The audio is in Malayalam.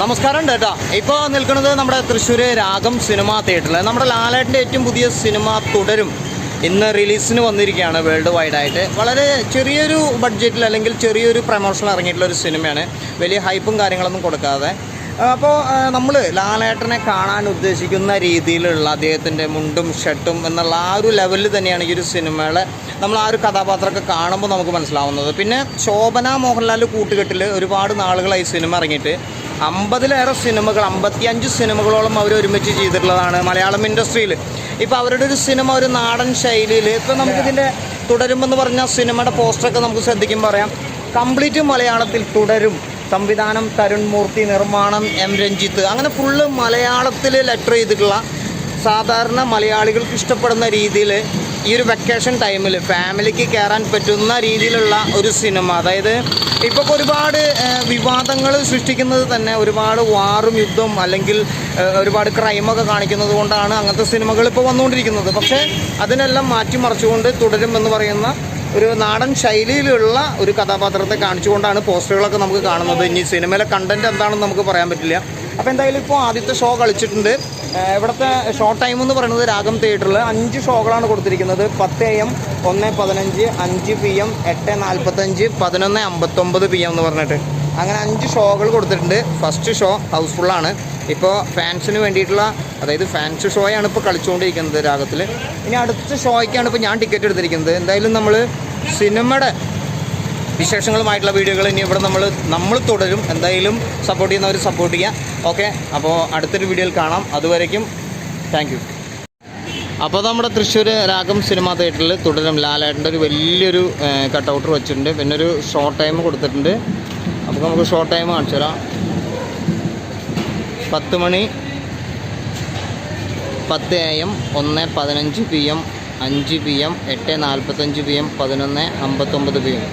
നമസ്കാരം കേട്ടോ. ഇപ്പോൾ നിൽക്കുന്നത് നമ്മുടെ തൃശ്ശൂർ രാഗം സിനിമാ തിയേറ്ററിൽ. നമ്മുടെ ലാലേട്ടന്റെ ഏറ്റവും പുതിയ സിനിമ തുടരും ഇന്ന് റിലീസിന് വന്നിരിക്കുകയാണ് വേൾഡ് വൈഡ് ആയിട്ട്. വളരെ ചെറിയൊരു ബഡ്ജറ്റിൽ അല്ലെങ്കിൽ ചെറിയൊരു പ്രമോഷൻ ഇറങ്ങിയിട്ടുള്ള ഒരു സിനിമയാണ്. വലിയ ഹൈപ്പും കാര്യങ്ങളൊന്നും കൊടുക്കാതെ. അപ്പോൾ നമ്മൾ ലാലേട്ടനെ കാണാൻ ഉദ്ദേശിക്കുന്ന രീതിയിലുള്ള അദ്ദേഹത്തിന്റെ മുണ്ടും ഷർട്ടും എന്നുള്ള ആ ഒരു ലെവലിൽ തന്നെയാണ് ഈ ഒരു സിനിമകളെ നമ്മൾ ആ ഒരു കഥാപാത്രമൊക്കെ കാണുമ്പോൾ നമുക്ക് മനസ്സിലാവുന്നത്. പിന്നെ ശോഭന മോഹൻലാൽ കൂട്ടുകെട്ടിൽ ഒരുപാട് നാളുകളായി സിനിമ ഇറങ്ങിയിട്ട്. അമ്പതിലേറെ സിനിമകൾ അമ്പത്തിയഞ്ച് സിനിമകളോളം അവർ ഒരുമിച്ച് ചെയ്തിട്ടുള്ളതാണ് മലയാളം ഇൻഡസ്ട്രിയിൽ ഇപ്പോൾ അവരുടെ ഒരു സിനിമ ഒരു നാടൻ ശൈലിയിൽ ഇപ്പോൾ നമുക്കിതിന്റെ തുടരുമെന്ന് പറഞ്ഞ സിനിമയുടെ പോസ്റ്ററൊക്കെ നമുക്ക് ശ്രദ്ധിക്കുമ്പോൾ പറയാം കംപ്ലീറ്റ് മലയാളത്തിൽ തുടരും. സംവിധാനം തരുൺ മൂർത്തി നിർമ്മാണം എം രഞ്ജിത്ത്. അങ്ങനെ ഫുള്ള് മലയാളത്തിൽ ലെറ്റർ ചെയ്തിട്ടുള്ള സാധാരണ മലയാളികൾക്ക് ഇഷ്ടപ്പെടുന്ന രീതിയിൽ ഈ ഒരു വെക്കേഷൻ ടൈമിൽ ഫാമിലിക്ക് കയറാൻ പറ്റുന്ന രീതിയിലുള്ള ഒരു സിനിമ അതായത് ഇപ്പോൾ ഒരുപാട് വിവാദങ്ങൾ സൃഷ്ടിക്കുന്നത് തന്നെ ഒരുപാട് വാറും യുദ്ധം അല്ലെങ്കിൽ ഒരുപാട് ക്രൈമൊക്കെ കാണിക്കുന്നത് കൊണ്ടാണ് അങ്ങനത്തെ സിനിമകൾ ഇപ്പോൾ വന്നുകൊണ്ടിരിക്കുന്നത്. പക്ഷേ അതിനെല്ലാം മാറ്റിമറിച്ചുകൊണ്ട് തുടരും എന്ന് പറയുന്ന ഒരു നാടൻ ശൈലിയിലുള്ള ഒരു കഥാപാത്രത്തെ കാണിച്ചുകൊണ്ടാണ് പോസ്റ്ററുകളൊക്കെ നമുക്ക് കാണുന്നത്. ഇനി സിനിമയിലെ കണ്ടന്റ് എന്താണെന്ന് നമുക്ക് പറയാൻ പറ്റില്ല. അപ്പോൾ എന്തായാലും ഇപ്പോൾ ആദ്യത്തെ ഷോ കളിച്ചിട്ടുണ്ട്. ഇവിടുത്തെ ഷോ ടൈം എന്ന് പറയുന്നത് രാഗം തിയേറ്ററിൽ അഞ്ച് ഷോകളാണ് കൊടുത്തിരിക്കുന്നത്. പത്ത് എ എം ഒന്ന് പതിനഞ്ച് അഞ്ച് പി എം എട്ട് നാൽപ്പത്തഞ്ച് പതിനൊന്ന് അമ്പത്തൊമ്പത് പി എം എന്ന് പറഞ്ഞിട്ട്. അങ്ങനെ അഞ്ച് ഷോകൾ കൊടുത്തിട്ടുണ്ട്. ഫസ്റ്റ് ഷോ ഹൗസ്ഫുള്ളാണ് ഇപ്പോൾ ഫാൻസിന് വേണ്ടിയിട്ടുള്ള അതായത് ഫാൻസ് ഷോയാണ് ഇപ്പോൾ കളിച്ചുകൊണ്ടിരിക്കുന്നത് രാഗത്തിൽ ഇനി അടുത്ത ഷോയ്ക്കാണ് ഇപ്പോൾ ഞാൻ ടിക്കറ്റ് എടുത്തിരിക്കുന്നത്. എന്തായാലും നമ്മൾ സിനിമയുടെ വിശേഷങ്ങളുമായിട്ടുള്ള വീഡിയോകൾ ഇനി ഇവിടെ നമ്മൾ നമ്മൾ തുടരും. എന്തായാലും സപ്പോർട്ട് ചെയ്യുന്നവർ സപ്പോർട്ട് ചെയ്യുക ഓക്കെ അപ്പോൾ അടുത്തൊരു വീഡിയോയിൽ കാണാം. അതുവരേക്കും താങ്ക് അപ്പോൾ നമ്മുടെ തൃശ്ശൂർ രാഗം സിനിമാ തിയേറ്ററിൽ തുടരും. ലാലേട്ടന്റെ ഒരു വലിയൊരു കട്ടൗട്ടർ വെച്ചിട്ടുണ്ട്. പിന്നെ ഒരു ഷോർട്ട് ടൈം കൊടുത്തിട്ടുണ്ട്. അപ്പോൾ നമുക്ക് ഷോർട്ട് ടൈം കാണിച്ചു തരാം. പത്ത് മണി പത്ത് എ എം ഒന്ന് പതിനഞ്ച് പി എം അഞ്ച് പി എം എട്ട് നാൽപ്പത്തഞ്ച് പി എം പതിനൊന്ന് അമ്പത്തൊമ്പത് പി എം.